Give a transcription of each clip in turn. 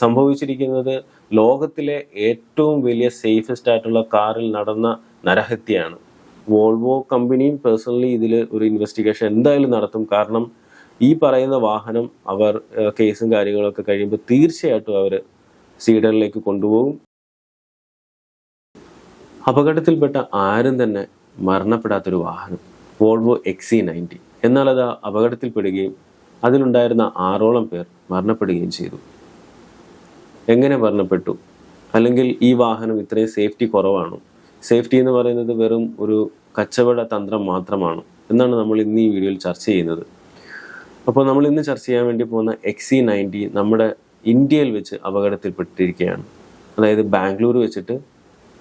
സംഭവിച്ചിരിക്കുന്നത് ലോകത്തിലെ ഏറ്റവും വലിയ സേഫസ്റ്റ് ആയിട്ടുള്ള കാറിൽ നടന്ന നരഹത്യയാണ്. വോൾവോ കമ്പനിയും പേഴ്സണലി ഇതിൽ ഒരു ഇൻവെസ്റ്റിഗേഷൻ എന്തായാലും നടത്തും. കാരണം ഈ പറയുന്ന വാഹനം അവർ കേസും കാര്യങ്ങളൊക്കെ കഴിയുമ്പോൾ തീർച്ചയായിട്ടും അവർ സീഡറിലേക്ക് കൊണ്ടുപോകും. അപകടത്തിൽപ്പെട്ട ആരും തന്നെ മരണപ്പെടാത്തൊരു വാഹനം വോൾവോ എക്സി നയന്റി. എന്നാൽ അത് അപകടത്തിൽപ്പെടുകയും അതിലുണ്ടായിരുന്ന ആറോളം പേർ മരണപ്പെടുകയും ചെയ്തു. എങ്ങനെ മരണപ്പെട്ടു? അല്ലെങ്കിൽ ഈ വാഹനം ഇത്രയും സേഫ്റ്റി കുറവാണ്? സേഫ്റ്റി എന്ന് പറയുന്നത് വെറും ഒരു കച്ചവട തന്ത്രം മാത്രമാണ് എന്നാണ് നമ്മൾ ഇന്ന് ഈ വീഡിയോയിൽ ചർച്ച ചെയ്യുന്നത്. അപ്പോൾ നമ്മൾ ഇന്ന് ചർച്ച ചെയ്യാൻ വേണ്ടി പോകുന്ന എക്സി നയന്റി നമ്മുടെ ഇന്ത്യയിൽ വെച്ച് അപകടത്തിൽപ്പെട്ടിരിക്കുകയാണ്. അതായത് ബാംഗ്ലൂർ വെച്ചിട്ട്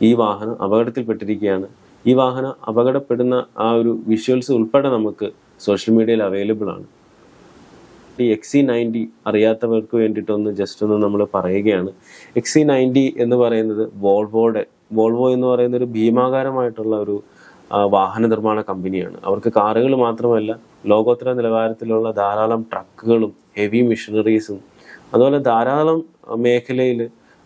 ഈ വാഹനം അപകടത്തിൽപ്പെട്ടിരിക്കുകയാണ്. ഈ വാഹനം അപകടപ്പെടുന്ന ആ ഒരു വിഷ്വൽസ് ഉൾപ്പെടെ നമുക്ക് സോഷ്യൽ മീഡിയയിൽ അവൈലബിൾ ആണ്. ഈ എക്സി നയന്റി അറിയാത്തവർക്ക് വേണ്ടിയിട്ടൊന്ന് ജസ്റ്റ് ഒന്ന് നമ്മൾ പറയുകയാണ്. എക്സി നയന്റി എന്ന് പറയുന്നത് വോൾവോയുടെ വോൾവോ എന്ന് പറയുന്ന ഒരു ഭീമാകാരമായിട്ടുള്ള ഒരു വാഹന നിർമ്മാണ കമ്പനിയാണ്. അവർക്ക് കാറുകൾ മാത്രമല്ല ലോകോത്തര നിലവാരത്തിലുള്ള ധാരാളം ട്രക്കുകളും ഹെവി മെഷീനറീസും അതുപോലെ ധാരാളം മേഖലയിൽ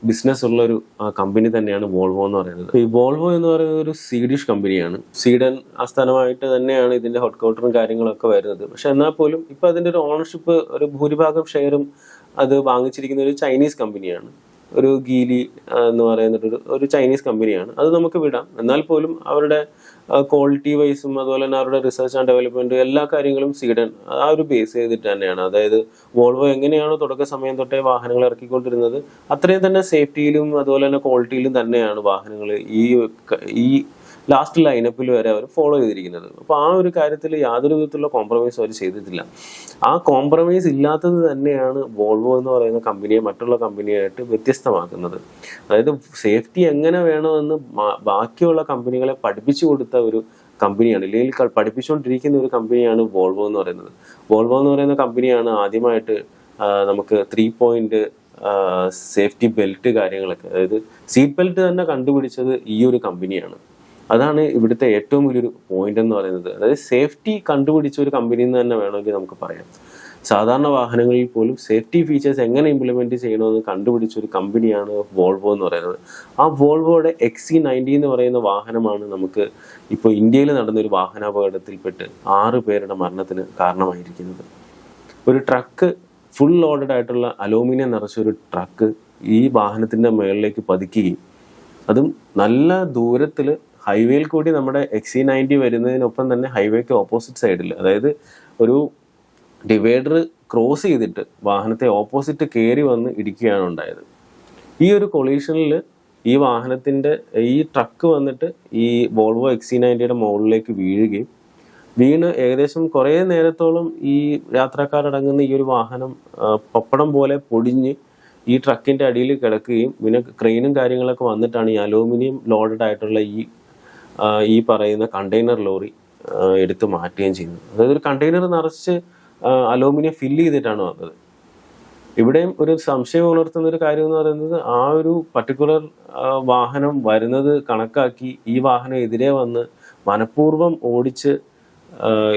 ബിസിനസ് ഉള്ള ഒരു കമ്പനി തന്നെയാണ് വോൾവോ എന്ന് പറയുന്നത്. ഈ വോൾവോ എന്ന് പറയുന്നത് ഒരു സ്വീഡിഷ് കമ്പനിയാണ് സ്വീഡൻ സ്ഥലമായിട്ട് തന്നെയാണ് ഇതിന്റെ ഹെഡ് ക്വാർട്ടറും കാര്യങ്ങളൊക്കെ വരുന്നത്. പക്ഷെ എന്നാൽ പോലും ഇപ്പൊ അതിന്റെ ഒരു ഓണർഷിപ്പ് ഒരു ഭൂരിഭാഗം ഷെയറും അത് വാങ്ങിച്ചിരിക്കുന്ന ഒരു ചൈനീസ് കമ്പനിയാണ് ഒരു ഗീലി എന്ന് പറയുന്ന ഒരു ചൈനീസ് കമ്പനിയാണ് അത് നമുക്ക് വിടാം. എന്നാൽ പോലും അവരുടെ ക്വാളിറ്റി വൈസും അതുപോലെ തന്നെ അവരുടെ റിസർച്ച് ആൻഡ് ഡെവലപ്മെന്റ് എല്ലാ കാര്യങ്ങളും സ്വീഡൻ ആ ഒരു ബേസ് ചെയ്തിട്ട് തന്നെയാണ്. അതായത് വോൾവോ എങ്ങനെയാണോ തുടക്ക സമയം തൊട്ടേ വാഹനങ്ങൾ ഇറക്കിക്കൊണ്ടിരുന്നത് അത്രയും തന്നെ സേഫ്റ്റിയിലും അതുപോലെ തന്നെ ക്വാളിറ്റിയിലും തന്നെയാണ് വാഹനങ്ങൾ ഈ ഈ ലാസ്റ്റ് ലൈനപ്പിൽ വരെ അവർ ഫോളോ ചെയ്തിരിക്കുന്നത്. അപ്പോൾ ആ ഒരു കാര്യത്തിൽ യാതൊരു വിധത്തിലുള്ള കോംപ്രമൈസ് അവർ ചെയ്തിട്ടില്ല. ആ കോംപ്രമൈസ് ഇല്ലാത്തത് തന്നെയാണ് വോൾവോ എന്ന് പറയുന്ന കമ്പനിയെ മറ്റുള്ള കമ്പനിയായിട്ട് വ്യത്യസ്തമാക്കുന്നത്. അതായത് സേഫ്റ്റി എങ്ങനെ വേണമെന്ന് ബാക്കിയുള്ള കമ്പനികളെ പഠിപ്പിച്ചു കൊടുത്ത ഒരു കമ്പനിയാണ് ഇല്ലെങ്കിൽ പഠിപ്പിച്ചുകൊണ്ടിരിക്കുന്ന ഒരു കമ്പനിയാണ് വോൾവോ എന്ന് പറയുന്നത്. വോൾവോ എന്ന് പറയുന്ന കമ്പനിയാണ് ആദ്യമായിട്ട് നമുക്ക് ത്രീ പോയിന്റ് സേഫ്റ്റി ബെൽറ്റ് കാര്യങ്ങളൊക്കെ അതായത് സീറ്റ് ബെൽറ്റ് തന്നെ കണ്ടുപിടിച്ചത് ഈ ഒരു കമ്പനിയാണ് അതാണ് ഇവിടുത്തെ ഏറ്റവും വലിയൊരു പോയിന്റ് എന്ന് പറയുന്നത്. അതായത് സേഫ്റ്റി കണ്ടുപിടിച്ച ഒരു കമ്പനി എന്ന് തന്നെ വേണമെങ്കിൽ നമുക്ക് പറയാം. സാധാരണ വാഹനങ്ങളിൽ പോലും സേഫ്റ്റി ഫീച്ചേഴ്സ് എങ്ങനെ ഇംപ്ലിമെന്റ് ചെയ്യണമെന്ന് കണ്ടുപിടിച്ച ഒരു കമ്പനിയാണ് വോൾവോ എന്ന് പറയുന്നത്. ആ വോൾവോയുടെ എക്സി നയന്റി എന്ന് പറയുന്ന വാഹനമാണ് നമുക്ക് ഇപ്പോൾ ഇന്ത്യയിൽ നടന്ന ഒരു വാഹനാപകടത്തിൽപ്പെട്ട് ആറ് പേരുടെ മരണത്തിന് കാരണമായിരിക്കുന്നത്. ഒരു ട്രക്ക് ഫുൾ ലോഡഡ് ആയിട്ടുള്ള അലൂമിനിയം നിറച്ച ഒരു ട്രക്ക് ഈ വാഹനത്തിന്റെ മുകളിലേക്ക് പതിക്കുകയും അതും നല്ല ദൂരത്തിൽ ഹൈവേയിൽ കൂടി നമ്മുടെ എക്സി നയന്റി വരുന്നതിനൊപ്പം തന്നെ ഹൈവേക്ക് ഓപ്പോസിറ്റ് സൈഡിൽ അതായത് ഒരു ഡിവൈഡർ ക്രോസ് ചെയ്തിട്ട് വാഹനത്തെ ഓപ്പോസിറ്റ് കയറി വന്ന് ഇടിക്കുകയാണ് ഉണ്ടായത്. ഈ ഒരു കൊളീഷനിൽ ഈ വാഹനത്തിന്റെ ഈ ട്രക്ക് വന്നിട്ട് ഈ വോൾവോ എക്സി നയന്റിയുടെ മുകളിലേക്ക് വീഴുകയും വീണ് ഏകദേശം കുറേ നേരത്തോളം ഈ യാത്രക്കാരടങ്ങുന്ന ഈ ഒരു വാഹനം പപ്പടം പോലെ പൊടിഞ്ഞ് ഈ ട്രക്കിന്റെ അടിയിൽ കിടക്കുകയും പിന്നെ ക്രെയിനും കാര്യങ്ങളൊക്കെ വന്നിട്ടാണ് ഈ അലൂമിനിയം ലോഡഡ് ആയിട്ടുള്ള ഈ ഈ പറയുന്ന കണ്ടെയ്നർ ലോറി എടുത്തു മാറ്റുകയും ചെയ്യുന്നു. അതായത് ഒരു കണ്ടെയ്നർ നിറച്ച് അലൂമിനിയം ഫില്ല് ചെയ്തിട്ടാണ് വന്നത്. ഇവിടെയും ഒരു സംശയം ഉണർത്തുന്ന ഒരു കാര്യം എന്ന് പറയുന്നത് ആ ഒരു പർട്ടിക്കുലർ വാഹനം വരുന്നത് കണക്കാക്കി ഈ വാഹനം എതിരെ വന്ന് മനഃപൂർവം ഓടിച്ച്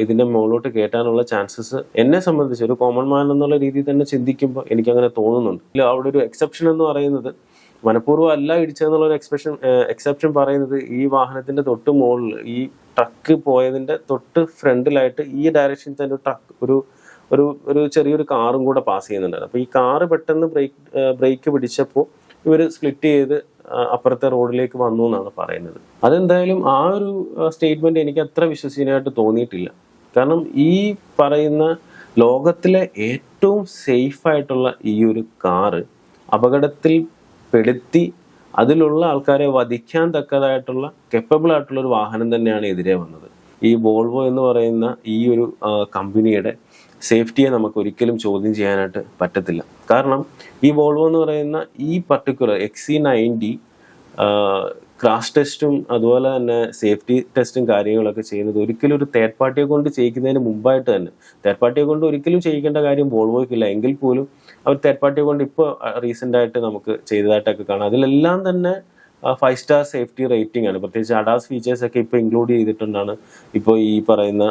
ഇതിന്റെ മുകളിലോട്ട് കയറ്റാനുള്ള ചാൻസസ് എന്നെ സംബന്ധിച്ച് ഒരു കോമൺ മാൻ എന്നുള്ള രീതിയിൽ തന്നെ ചിന്തിക്കുമ്പോൾ എനിക്ക് അങ്ങനെ തോന്നുന്നുണ്ട് അവിടെ ഒരു എക്സെപ്ഷൻ എന്ന് പറയുന്നത് മനഃപൂർവം അല്ല ഇടിച്ചതെന്നുള്ള ഒരു എക്സ്പ്രഷൻ എക്സെപ്ഷൻ പറയുന്നത് ഈ വാഹനത്തിന്റെ തൊട്ട് മുകളിൽ ഈ ട്രക്ക് പോയതിന്റെ തൊട്ട് ഫ്രണ്ടിലായിട്ട് ഈ ഡയറക്ഷനിൽ തന്നെ ഒരു ട്രക്ക് ഒരു ഒരു ഒരു ചെറിയൊരു കാറും കൂടെ പാസ് ചെയ്യുന്നുണ്ടായിരുന്നു അപ്പൊ ഈ കാറ് പെട്ടെന്ന് ബ്രേക്ക് ബ്രേക്ക് പിടിച്ചപ്പോൾ ഇവർ സ്പ്ലിറ്റ് ചെയ്ത് അപ്പുറത്തെ റോഡിലേക്ക് വന്നു എന്നാണ് പറയുന്നത്. അതെന്തായാലും ആ ഒരു സ്റ്റേറ്റ്മെന്റ് എനിക്ക് അത്ര വിശ്വസനീയമായിട്ട് തോന്നിയിട്ടില്ല. കാരണം ഈ പറയുന്ന ലോകത്തിലെ ഏറ്റവും സേഫ് ആയിട്ടുള്ള ഈ ഒരു കാറ് അപകടത്തിൽ പെടുത്തി അതിലുള്ള ആൾക്കാരെ വധിക്കാൻ തക്കതായിട്ടുള്ള കെപ്പബിൾ ആയിട്ടുള്ള ഒരു വാഹനം തന്നെയാണ് എതിരെ വന്നത്. ഈ വോൾവോ എന്ന് പറയുന്ന ഈ ഒരു കമ്പനിയുടെ സേഫ്റ്റിയെ നമുക്ക് ഒരിക്കലും ചോദ്യം ചെയ്യാനായിട്ട് പറ്റത്തില്ല. കാരണം ഈ വോൾവോ എന്ന് പറയുന്ന ഈ പർട്ടിക്കുലർ എക്സി നയന്റി ക്രാഷ് ടെസ്റ്റും അതുപോലെ തന്നെ സേഫ്റ്റി ടെസ്റ്റും കാര്യങ്ങളൊക്കെ ചെയ്യുന്നത് ഒരിക്കലും ഒരു തേർഡ് പാർട്ടിയെ കൊണ്ട് ചെയ്യിക്കുന്നതിന് മുമ്പായിട്ട് തന്നെ. തേർഡ് പാർട്ടിയെ കൊണ്ട് ഒരിക്കലും ചെയ്യിക്കേണ്ട കാര്യം വോൾവോയ്ക്കില്ല. എങ്കിൽ പോലും അവർ തേർഡ് പാർട്ടി കൊണ്ട് ഇപ്പോൾ റീസെന്റ് ആയിട്ട് നമുക്ക് ചെയ്തതായിട്ടൊക്കെ കാണാം. അതിലെല്ലാം തന്നെ ഫൈവ് സ്റ്റാർ സേഫ്റ്റി റേറ്റിംഗ് ആണ്. പ്രത്യേകിച്ച് അഡാസ് ഫീച്ചേഴ്സ് ഒക്കെ ഇപ്പോൾ ഇൻക്ലൂഡ് ചെയ്തിട്ടുണ്ടാണ്. ഇപ്പോൾ ഈ പറയുന്ന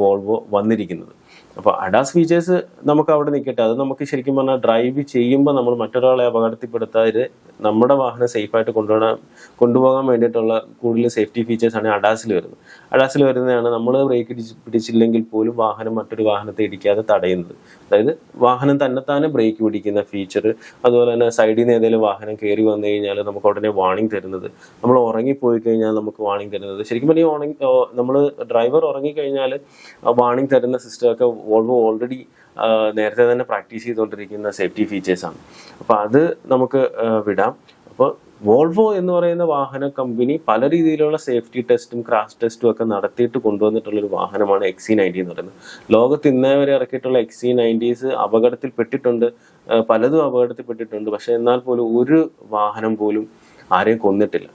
വോൾവോ വന്നിരിക്കുന്നത്. അപ്പോൾ അഡാസ് ഫീച്ചേഴ്സ് നമുക്ക് അവിടെ നിൽക്കട്ടെ അത് നമുക്ക് ശരിക്കും പറഞ്ഞാൽ ഡ്രൈവ് ചെയ്യുമ്പോൾ നമ്മൾ മറ്റൊരാളെ അപകടത്തിൽപ്പെടുത്താതെ നമ്മുടെ വാഹനം സേഫായിട്ട് കൊണ്ടുപോകാൻ കൊണ്ടുപോകാൻ വേണ്ടിയിട്ടുള്ള കൂടുതൽ സേഫ്റ്റി ഫീച്ചേഴ്സാണ് അഡാസിൽ വരുന്നത്. അഡാസിൽ വരുന്നതാണ് നമ്മൾ ബ്രേക്ക് പിടിച്ചില്ലെങ്കിൽ പോലും വാഹനം മറ്റൊരു വാഹനത്തെ ഇടിക്കാതെ തടയുന്നത്. അതായത് വാഹനം തന്നെത്താനെ ബ്രേക്ക് പിടിക്കുന്ന ഫീച്ചർ അതുപോലെ തന്നെ സൈഡിൽ നിന്ന് ഏതെങ്കിലും വാഹനം കയറി വന്നു കഴിഞ്ഞാൽ നമുക്ക് ഉടനെ വാണിംഗ് തരുന്നത്. നമ്മൾ ഉറങ്ങിപ്പോയി കഴിഞ്ഞാൽ നമുക്ക് വാണിംഗ് തരുന്നത്. ശരിക്കും പറഞ്ഞാൽ നമ്മൾ ഡ്രൈവർ ഉറങ്ങിക്കഴിഞ്ഞാൽ വാണിംഗ് തരുന്ന സിസ്റ്റമൊക്കെ വോൾവോ ഓൾറെഡി നേരത്തെ തന്നെ പ്രാക്ടീസ് ചെയ്തുകൊണ്ടിരിക്കുന്ന സേഫ്റ്റി ഫീച്ചേഴ്സാണ് അപ്പോൾ അത് നമുക്ക് വിടാം. അപ്പോൾ വോൾവോ എന്ന് പറയുന്ന വാഹന കമ്പനി പല രീതിയിലുള്ള സേഫ്റ്റി ടെസ്റ്റും ക്രാഷ് ടെസ്റ്റും ഒക്കെ നടത്തിയിട്ട് കൊണ്ടുവന്നിട്ടുള്ള ഒരു വാഹനമാണ് എക്സി നയന്റി എന്ന് പറയുന്നത്. ലോകത്ത് ഇന്നേ വരെ ഇറക്കിയിട്ടുള്ള എക്സി നയന്റീസ് അപകടത്തിൽ പെട്ടിട്ടുണ്ട് പലതും അപകടത്തിൽ പെട്ടിട്ടുണ്ട് പക്ഷേ എന്നാൽ പോലും ഒരു വാഹനം പോലും ആരെയും കൊന്നിട്ടില്ല.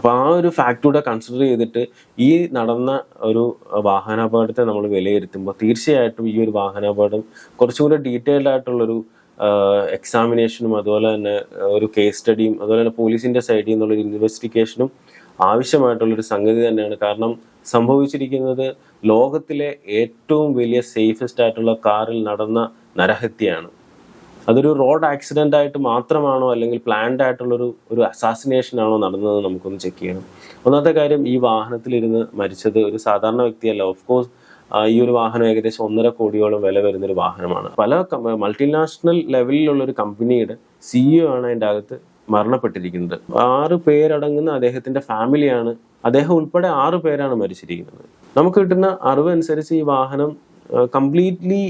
അപ്പൊ ആ ഒരു ഫാക്ട് കൂടെ കൺസിഡർ ചെയ്തിട്ട് ഈ നടന്ന ഒരു വാഹനാപകടത്തെ നമ്മൾ വിലയിരുത്തുമ്പോൾ തീർച്ചയായിട്ടും ഈ ഒരു വാഹനാപകടം കുറച്ചും കൂടെ ഡീറ്റെയിൽഡ് ആയിട്ടുള്ളൊരു എക്സാമിനേഷനും അതുപോലെ തന്നെ ഒരു കേസ് സ്റ്റഡിയും അതുപോലെ തന്നെ പോലീസിന്റെ സൈഡിൽ നിന്നുള്ളൊരു ഇൻവെസ്റ്റിഗേഷനും ആവശ്യമായിട്ടുള്ളൊരു സംഗതി തന്നെയാണ്. കാരണം സംഭവിച്ചിരിക്കുന്നത് ലോകത്തിലെ ഏറ്റവും വലിയ സേഫസ്റ്റ് ആയിട്ടുള്ള കാറിൽ നടന്ന നരഹത്യയാണ്. അതൊരു റോഡ് ആക്സിഡന്റ് ആയിട്ട് മാത്രമാണോ അല്ലെങ്കിൽ പ്ലാൻഡ് ആയിട്ടുള്ളൊരു ഒരു അസാസിനേഷൻ ആണോ നടന്നത് നമുക്കൊന്ന് ചെക്ക് ചെയ്യണം. ഒന്നാമത്തെ കാര്യം ഈ വാഹനത്തിലിരുന്ന് മരിച്ചത് ഒരു സാധാരണ വ്യക്തിയല്ല. ഓഫ് കോഴ്സ് ഈ ഒരു വാഹനം ഏകദേശം ഒന്നര കോടിയോളം വില വരുന്ന ഒരു വാഹനമാണ്. പല മൾട്ടിനാഷണൽ ലെവലിലുള്ള ഒരു കമ്പനിയുടെ സിഇഒ ആണ് അതിന്റെ അകത്ത് മരണപ്പെട്ടിരിക്കുന്നത്. ആറ് പേരടങ്ങുന്ന അദ്ദേഹത്തിന്റെ ഫാമിലിയാണ് അദ്ദേഹം ഉൾപ്പെടെ ആറ് പേരാണ് മരിച്ചിരിക്കുന്നത്. നമുക്ക് കിട്ടുന്ന അറിവ് അനുസരിച്ച് ഈ വാഹനം കംപ്ലീറ്റ്ലി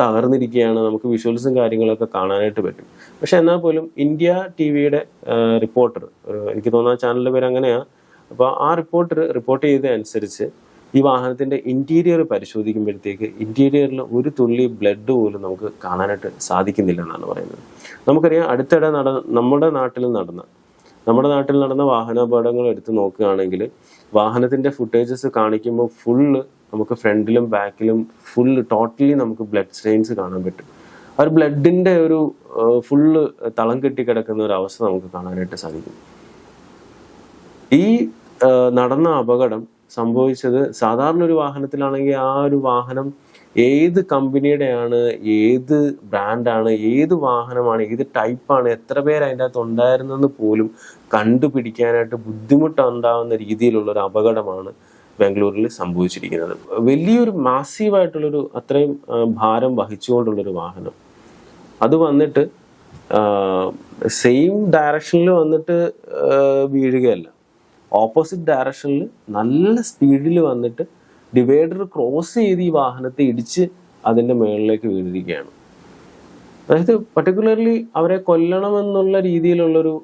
തകർന്നിരിക്കുകയാണ് നമുക്ക് വിഷ്വൽസും കാര്യങ്ങളൊക്കെ കാണാനായിട്ട് പറ്റും. പക്ഷെ എന്നാൽ പോലും ഇന്ത്യ ടി വിയുടെ റിപ്പോർട്ടർ എനിക്ക് തോന്നുന്ന ചാനലിന്റെ പേര് അങ്ങനെയാണ് അപ്പോൾ ആ റിപ്പോർട്ടർ റിപ്പോർട്ട് ചെയ്ത അനുസരിച്ച് ഈ വാഹനത്തിന്റെ ഇന്റീരിയർ പരിശോധിക്കുമ്പോഴത്തേക്ക് ഇന്റീരിയറിൽ ഒരു തുള്ളി ബ്ലഡ് പോലും നമുക്ക് കാണാനായിട്ട് സാധിക്കുന്നില്ല എന്നാണ് പറയുന്നത്. നമുക്കറിയാം അടുത്തിടെ നട നമ്മുടെ നാട്ടിൽ നടന്ന നമ്മുടെ നാട്ടിൽ നടന്ന വാഹനാപകടങ്ങൾ എടുത്ത് നോക്കുകയാണെങ്കിൽ വാഹനത്തിന്റെ ഫുട്ടേജസ് കാണിക്കുമ്പോൾ ഫുള്ള് നമുക്ക് ഫ്രണ്ടിലും ബാക്കിലും ഫുൾ ടോട്ടലി നമുക്ക് ബ്ലഡ് സ്റ്റെയിൻസ് കാണാൻ പറ്റും. ആ ഒരു ബ്ലഡിന്റെ ഒരു ഫുള്ള് തളം കെട്ടി കിടക്കുന്ന ഒരു അവസ്ഥ നമുക്ക് കാണാനായിട്ട് സാധിക്കും. ഈ നടന്ന അപകടം സംഭവിച്ചത് സാധാരണ ഒരു വാഹനത്തിലാണെങ്കിൽ ആ ഒരു വാഹനം ഏത് കമ്പനിയുടെയാണ് ഏത് ബ്രാൻഡാണ് ഏത് വാഹനമാണ് ഏത് ടൈപ്പാണ് എത്ര പേര് അതിന്റെ അകത്ത് ഉണ്ടായിരുന്നെന്ന് പോലും കണ്ടുപിടിക്കാനായിട്ട് ബുദ്ധിമുട്ടുണ്ടാവുന്ന രീതിയിലുള്ള ഒരു അപകടമാണ് ബാംഗ്ലൂരിൽ സംഭവിച്ചിരിക്കുന്നത്. വലിയൊരു മാസീവായിട്ടുള്ളൊരു അത്രയും ഭാരം വഹിച്ചുകൊണ്ടുള്ളൊരു വാഹനം. അത് വന്നിട്ട് സെയിം ഡയറക്ഷനിൽ വന്നിട്ട് വീഴുകയല്ല. ഓപ്പോസിറ്റ് ഡയറക്ഷനിൽ നല്ല സ്പീഡിൽ വന്നിട്ട് ഡിവൈഡർ ക്രോസ് ചെയ്ത് ഈ വാഹനത്തെ ഇടിച്ച് അതിന്റെ മുകളിലേക്ക് വീണിരിക്കുകയാണ്. അതായത് പർട്ടിക്കുലർലി അവരെ കൊല്ലണമെന്നുള്ള രീതിയിലുള്ളൊരു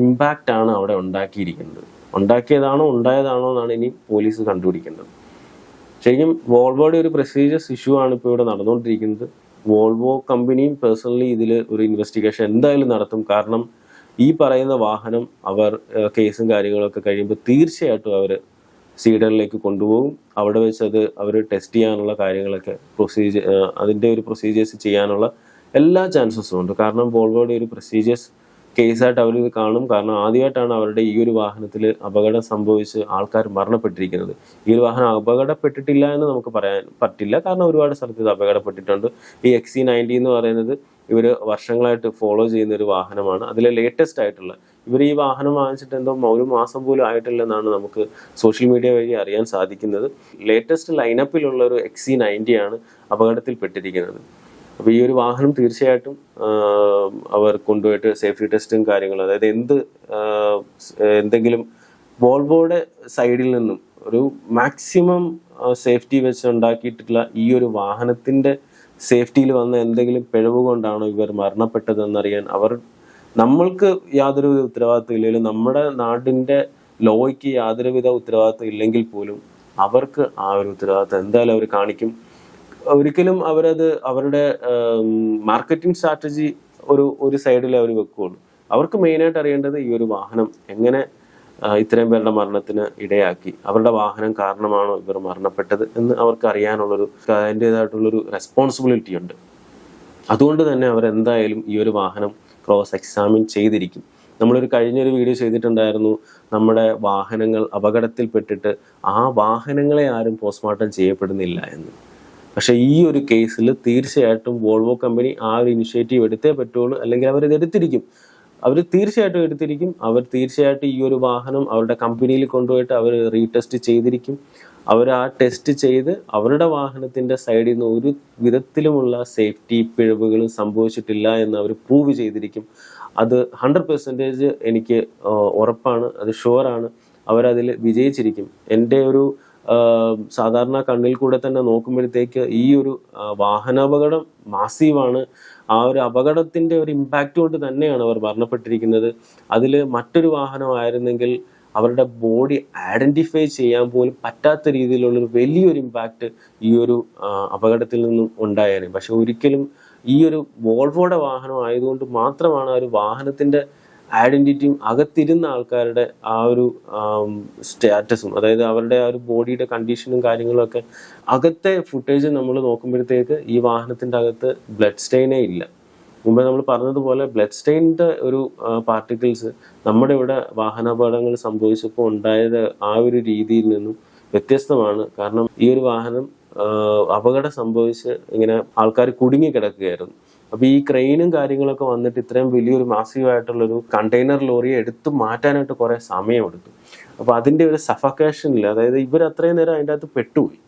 ഇമ്പാക്റ്റ് ആണ് അവിടെ ഉണ്ടാക്കിയിരിക്കുന്നത്. ഉണ്ടാക്കിയതാണോ ഉണ്ടായതാണോ എന്നാണ് ഇനി പോലീസ് കണ്ടുപിടിക്കേണ്ടത്. ശരിക്കും വോൾവോയുടെ ഒരു പ്രസ്റ്റീജിയസ് ഇഷ്യൂ ആണ് ഇപ്പോൾ ഇവിടെ നടന്നുകൊണ്ടിരിക്കുന്നത്. വോൾവോ കമ്പനിയും പേഴ്സണലി ഇതിൽ ഒരു ഇൻവെസ്റ്റിഗേഷൻ എന്തായാലും നടത്തും. കാരണം ഈ പറയുന്ന വാഹനം അവർ കേസും കാര്യങ്ങളൊക്കെ കഴിയുമ്പോൾ തീർച്ചയായിട്ടും അവർ സീഡറിലേക്ക് കൊണ്ടുപോകും. അവിടെ വെച്ച് അത് അവർ ടെസ്റ്റ് ചെയ്യാനുള്ള കാര്യങ്ങളൊക്കെ പ്രൊസീജിയർ അതിന്റെ ഒരു പ്രൊസീജിയേഴ്സ് ചെയ്യാനുള്ള എല്ലാ ചാൻസസും ഉണ്ട്. കാരണം വോൾവോയുടെ ഒരു പ്രൊസീജിയേഴ്സ് കേസായിട്ട് അവരിത് കാണും. കാരണം ആദ്യമായിട്ടാണ് അവരുടെ ഈ ഒരു വാഹനത്തിൽ അപകടം സംഭവിച്ച് ആൾക്കാർ മരണപ്പെട്ടിരിക്കുന്നത്. ഈ ഒരു വാഹനം അപകടപ്പെട്ടിട്ടില്ല എന്ന് നമുക്ക് പറയാൻ പറ്റില്ല. കാരണം ഒരുപാട് സ്ഥലത്ത് ഇത് അപകടപ്പെട്ടിട്ടുണ്ട്. ഈ എക്സി നയന്റി എന്ന് പറയുന്നത് ഇവർ വർഷങ്ങളായിട്ട് ഫോളോ ചെയ്യുന്ന ഒരു വാഹനമാണ്. അതിലെ ലേറ്റസ്റ്റ് ആയിട്ടുള്ള ഇവർ ഈ വാഹനം വാങ്ങിച്ചിട്ട് എന്തോ ഒരു മാസം പോലും ആയിട്ടില്ലെന്നാണ് നമുക്ക് സോഷ്യൽ മീഡിയ വഴി അറിയാൻ സാധിക്കുന്നത്. ലേറ്റസ്റ്റ് ലൈനപ്പിലുള്ള ഒരു എക്സി നയന്റി ആണ് അപകടത്തിൽപ്പെട്ടിരിക്കുന്നത്. അപ്പോൾ ഈ ഒരു വാഹനം തീർച്ചയായിട്ടും അവർ കൊണ്ടുപോയിട്ട് സേഫ്റ്റി ടെസ്റ്റും കാര്യങ്ങളും അതായത് എന്ത് എന്തെങ്കിലും വോൾവോയുടെ സൈഡിൽ നിന്നും ഒരു മാക്സിമം സേഫ്റ്റി വെച്ച് ഉണ്ടാക്കിയിട്ടുള്ള ഈ ഒരു വാഹനത്തിന്റെ സേഫ്റ്റിയിൽ വന്ന എന്തെങ്കിലും പിഴവ് കൊണ്ടാണോ ഇവർ മരണപ്പെട്ടതെന്നറിയാൻ അവർ നമ്മൾക്ക് യാതൊരുവിധ ഉത്തരവാദിത്വം ഇല്ലെങ്കിലും നമ്മുടെ നാടിന്റെ ലോയ്ക്ക് യാതൊരുവിധ ഉത്തരവാദിത്വം ഇല്ലെങ്കിൽ പോലും അവർക്ക് ആ ഒരു ഉത്തരവാദിത്വം എന്തായാലും അവർ കാണിക്കും. ഒരിക്കലും അവരത് അവരുടെ മാർക്കറ്റിംഗ് സ്ട്രാറ്റജി ഒരു ഒരു സൈഡിൽ അവർ വെക്കുകയുള്ളൂ അവർക്ക് മെയിനായിട്ട് അറിയേണ്ടത് ഈ ഒരു വാഹനം എങ്ങനെ ഇത്രയും പേരുടെ മരണത്തിന് ഇടയാക്കി. അവരുടെ വാഹനം കാരണമാണോ ഇവർ മരണപ്പെട്ടത് എന്ന് അവർക്ക് അറിയാനുള്ളൊരു അതിന്റെതായിട്ടുള്ളൊരു റെസ്പോൺസിബിലിറ്റി ഉണ്ട്. അതുകൊണ്ട് തന്നെ അവർ എന്തായാലും ഈ ഒരു വാഹനം ക്രോസ് എക്സാമിൻ ചെയ്തിരിക്കും. നമ്മളൊരു കഴിഞ്ഞൊരു വീഡിയോ ചെയ്തിട്ടുണ്ടായിരുന്നു നമ്മുടെ വാഹനങ്ങൾ അപകടത്തിൽപ്പെട്ടിട്ട് ആ വാഹനങ്ങളെ ആരും പോസ്റ്റ്മോർട്ടം ചെയ്യപ്പെടുന്നില്ല എന്ന്. പക്ഷേ ഈ ഒരു കേസിൽ തീർച്ചയായിട്ടും വോൾവോ കമ്പനി ആ ഒരു ഇനിഷ്യേറ്റീവ് എടുത്തേ പറ്റുള്ളൂ. അല്ലെങ്കിൽ അവരിത് എടുത്തിരിക്കും. അവർ തീർച്ചയായിട്ടും എടുത്തിരിക്കും. അവർ തീർച്ചയായിട്ടും ഈ ഒരു വാഹനം അവരുടെ കമ്പനിയിൽ കൊണ്ടുപോയിട്ട് അവർ റീടെസ്റ്റ് ചെയ്തിരിക്കും. അവർ ആ ടെസ്റ്റ് ചെയ്ത് അവരുടെ വാഹനത്തിന്റെ സൈഡിൽ നിന്ന് ഒരു വിധത്തിലുമുള്ള സേഫ്റ്റി പിഴവുകളും സംഭവിച്ചിട്ടില്ല എന്ന് അവർ പ്രൂവ് ചെയ്തിരിക്കും. അത് ഹൺഡ്രഡ് പെർസെന്റേജ് എനിക്ക് ഉറപ്പാണ്. അത് ഷുവറാണ് അവരതിൽ വിജയിച്ചിരിക്കും. എന്റെ ഒരു സാധാരണ കണ്ണിൽ കൂടെ തന്നെ നോക്കുമ്പോഴത്തേക്ക് ഈ ഒരു വാഹനാപകടം മാസീവാണ്. ആ ഒരു അപകടത്തിന്റെ ഒരു ഇമ്പാക്റ്റ് കൊണ്ട് തന്നെയാണ് അവർ മരണപ്പെട്ടിരിക്കുന്നത്. അതിൽ മറ്റൊരു വാഹനമായിരുന്നെങ്കിൽ അവരുടെ ബോഡി ഐഡന്റിഫൈ ചെയ്യാൻ പോലും പറ്റാത്ത രീതിയിലുള്ള ഒരു വലിയൊരു ഇമ്പാക്റ്റ് ഈ ഒരു അപകടത്തിൽ നിന്നും ഉണ്ടായേനെ. പക്ഷെ ഒരിക്കലും ഈ ഒരു വോൾവോയുടെ വാഹനം ആയതുകൊണ്ട് മാത്രമാണ് ആ ഒരു വാഹനത്തിന്റെ ഐഡന്റിറ്റിയും അകത്തിരുന്ന ആൾക്കാരുടെ ആ ഒരു സ്റ്റാറ്റസും അതായത് അവരുടെ ആ ഒരു ബോഡിയുടെ കണ്ടീഷനും കാര്യങ്ങളും ഒക്കെ അകത്തെ ഫുട്ടേജ് നമ്മൾ നോക്കുമ്പോഴത്തേക്ക് ഈ വാഹനത്തിന്റെ അകത്ത് ബ്ലഡ് സ്റ്റെയിനേ ഇല്ല. മുമ്പ് നമ്മൾ പറഞ്ഞതുപോലെ ബ്ലഡ് സ്റ്റെയിന്റെ ഒരു പാർട്ടിക്കിൾസ് നമ്മുടെ ഇവിടെ വാഹനാപകടങ്ങൾ സംഭവിച്ചപ്പോൾ ഉണ്ടായത് ആ ഒരു രീതിയിൽ നിന്നും വ്യത്യസ്തമാണ്. കാരണം ഈ ഒരു വാഹനം അപകടം സംഭവിച്ച് ഇങ്ങനെ ആൾക്കാർ കുടുങ്ങി കിടക്കുകയായിരുന്നു. അപ്പൊ ഈ ക്രെയിനും കാര്യങ്ങളൊക്കെ വന്നിട്ട് ഇത്രയും വലിയൊരു മാസീവ് ആയിട്ടുള്ളൊരു കണ്ടെയ്നർ ലോറിയെ എടുത്തു മാറ്റാനായിട്ട് കുറെ സമയമെടുത്തു. അപ്പൊ അതിന്റെ ഒരു സഫക്കേഷനിൽ അതായത് ഇവർ അത്രയും നേരം അതിന്റെ അകത്ത് പെട്ടുപോയി.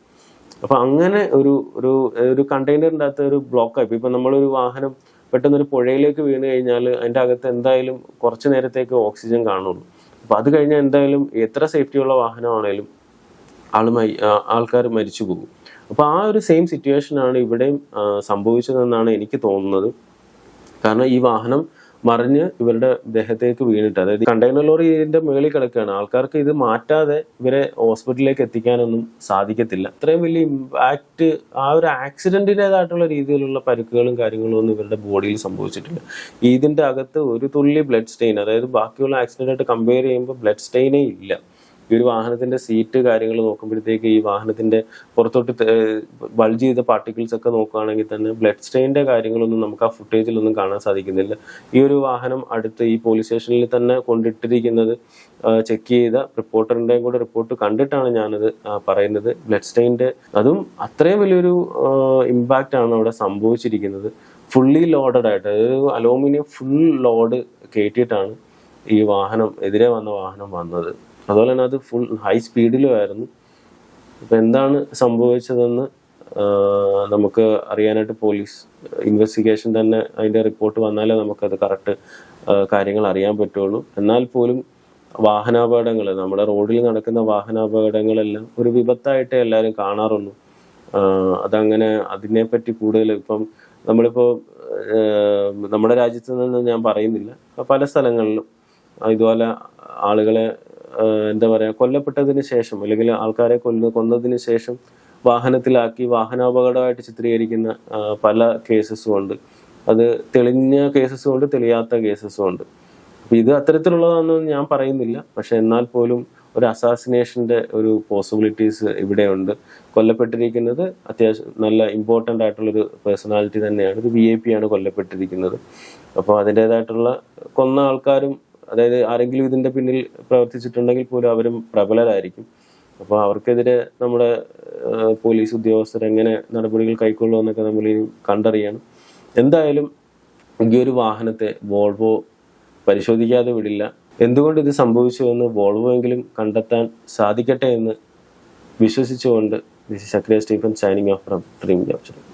അപ്പൊ അങ്ങനെ ഒരു ഒരു ഒരു കണ്ടെയ്നറിന്റെ അകത്ത് ഒരു ബ്ലോക്ക് ആയി. ഇപ്പൊ നമ്മളൊരു വാഹനം പെട്ടെന്ന് ഒരു പുഴയിലേക്ക് വീണ് കഴിഞ്ഞാൽ അതിന്റെ അകത്ത് എന്തായാലും കുറച്ച് നേരത്തേക്ക് ഓക്സിജൻ കാണുള്ളൂ. അപ്പൊ അത് കഴിഞ്ഞാൽ എന്തായാലും എത്ര സേഫ്റ്റിയുള്ള വാഹനമാണേലും ആൾ ആൾക്കാർ മരിച്ചു പോകും. അപ്പൊ ആ ഒരു സെയിം സിറ്റുവേഷൻ ആണ് ഇവിടെയും സംഭവിച്ചതെന്നാണ് എനിക്ക് തോന്നുന്നത്. കാരണം ഈ വാഹനം മറിഞ്ഞ് ഇവരുടെ ദേഹത്തേക്ക് വീണിട്ട് അതായത് കണ്ടെയ്നർ ലോറി ഇതിന്റെ മേളിൽ കിടക്കുകയാണ്. ആൾക്കാർക്ക് ഇത് മാറ്റാതെ ഇവരെ ഹോസ്പിറ്റലിലേക്ക് എത്തിക്കാനൊന്നും സാധിക്കത്തില്ല. അത്രയും വലിയ ഇമ്പാക്ട് ആ ഒരു ആക്സിഡന്റിന്റെതായിട്ടുള്ള രീതിയിലുള്ള പരുക്കുകളും കാര്യങ്ങളും ഒന്നും ഇവരുടെ ബോഡിയിൽ സംഭവിച്ചിട്ടില്ല. ഇതിന്റെ അകത്ത് ഒരു തുള്ളി ബ്ലഡ് സ്റ്റെയിൻ അതായത് ബാക്കിയുള്ള ആക്സിഡന്റ് ആയിട്ട് കമ്പയർ ചെയ്യുമ്പോൾ ബ്ലഡ് സ്റ്റെയിനേ ഇല്ല. ഈ ഒരു വാഹനത്തിന്റെ സീറ്റ് കാര്യങ്ങൾ നോക്കുമ്പോഴത്തേക്ക് ഈ വാഹനത്തിന്റെ പുറത്തോട്ട് ബൾജ് ചെയ്ത പാർട്ടിക്കിൾസ് ഒക്കെ നോക്കുകയാണെങ്കിൽ തന്നെ ബ്ലഡ് സ്റ്റെയിന്റെ കാര്യങ്ങളൊന്നും നമുക്ക് ആ ഫുട്ടേജിലൊന്നും കാണാൻ സാധിക്കുന്നില്ല. ഈ ഒരു വാഹനം അടുത്ത് ഈ പോലീസ് സ്റ്റേഷനിൽ തന്നെ കൊണ്ടിട്ടിരിക്കുന്നത് ചെക്ക് ചെയ്ത റിപ്പോർട്ടറിന്റെയും കൂടെ റിപ്പോർട്ട് കണ്ടിട്ടാണ് ഞാനത് പറയുന്നത്. ബ്ലഡ് സ്റ്റെയിന്റെ അതും അത്രയും വലിയൊരു ഇമ്പാക്റ്റ് ആണ് അവിടെ സംഭവിച്ചിരിക്കുന്നത്. ഫുള്ളി ലോഡഡ് ആയിട്ട് അലൂമിനിയം ഫുൾ ലോഡ് കയറ്റിയിട്ടാണ് ഈ വാഹനം എതിരെ വന്ന വാഹനം വന്നത്. അതുപോലെ തന്നെ അത് ഫുൾ ഹൈ സ്പീഡിലുമായിരുന്നു അപ്പൊ എന്താണ് സംഭവിച്ചതെന്ന് നമുക്ക് അറിയാനായിട്ട് പോലീസ് ഇൻവെസ്റ്റിഗേഷൻ തന്നെ അതിന്റെ റിപ്പോർട്ട് വന്നാലേ നമുക്കത് കറക്റ്റ് കാര്യങ്ങൾ അറിയാൻ പറ്റുള്ളൂ. എന്നാൽ പോലും വാഹനാപകടങ്ങൾ നമ്മുടെ റോഡിൽ നടക്കുന്ന വാഹനാപകടങ്ങളെല്ലാം ഒരു വിപത്തായിട്ടേ എല്ലാവരും കാണാറുള്ളൂ. അതങ്ങനെ അതിനെപ്പറ്റി കൂടുതൽ ഇപ്പം നമ്മളിപ്പോ നമ്മുടെ രാജ്യത്ത് നിന്ന് ഞാൻ പറയുന്നില്ല. പല സ്ഥലങ്ങളിലും ഇതുപോലെ ആളുകളെ എന്താ പറയുക കൊല്ലപ്പെട്ടതിന് ശേഷം അല്ലെങ്കിൽ ആൾക്കാരെ കൊല്ല കൊന്നതിന് ശേഷം വാഹനത്തിലാക്കി വാഹനാപകടമായിട്ട് ചിത്രീകരിക്കുന്ന പല കേസസും ഉണ്ട്. അത് തെളിഞ്ഞ കേസസും ഉണ്ട് തെളിയാത്ത കേസസും ഉണ്ട്. അപ്പം ഇത് അത്തരത്തിലുള്ളതാണെന്ന് ഞാൻ പറയുന്നില്ല. പക്ഷെ എന്നാൽ പോലും ഒരു അസാസിനേഷന്റെ ഒരു പോസിബിലിറ്റീസ് ഇവിടെയുണ്ട്. കൊല്ലപ്പെട്ടിരിക്കുന്നത് അത്യാവശ്യം നല്ല ഇമ്പോർട്ടന്റ് ആയിട്ടുള്ളൊരു പേഴ്സണാലിറ്റി തന്നെയാണ്. ഇത് വി ഐ പി ആണ് കൊല്ലപ്പെട്ടിരിക്കുന്നത്. അപ്പോൾ അതിന്റെതായിട്ടുള്ള കൊന്ന ആൾക്കാരും അതായത് ആരെങ്കിലും ഇതിന്റെ പിന്നിൽ പ്രവർത്തിച്ചിട്ടുണ്ടെങ്കിൽ പോലും അവരും പ്രബലരായിരിക്കും. അപ്പോൾ അവർക്കെതിരെ നമ്മുടെ പോലീസ് ഉദ്യോഗസ്ഥർ എങ്ങനെ നടപടികൾ കൈക്കൊള്ളുമെന്നൊക്കെ നമ്മൾ ഇനി കണ്ടറിയണം. എന്തായാലും ഈ ഒരു വാഹനത്തെ വോൾവോ പരിശോധിക്കാതെ വിടില്ല. എന്തുകൊണ്ട് ഇത് സംഭവിച്ചു എന്ന് വോൾവോ എങ്കിലും കണ്ടെത്താൻ സാധിക്കട്ടെ എന്ന് വിശ്വസിച്ചുകൊണ്ട് this is അക്രിയ Stephen signing off dream jobs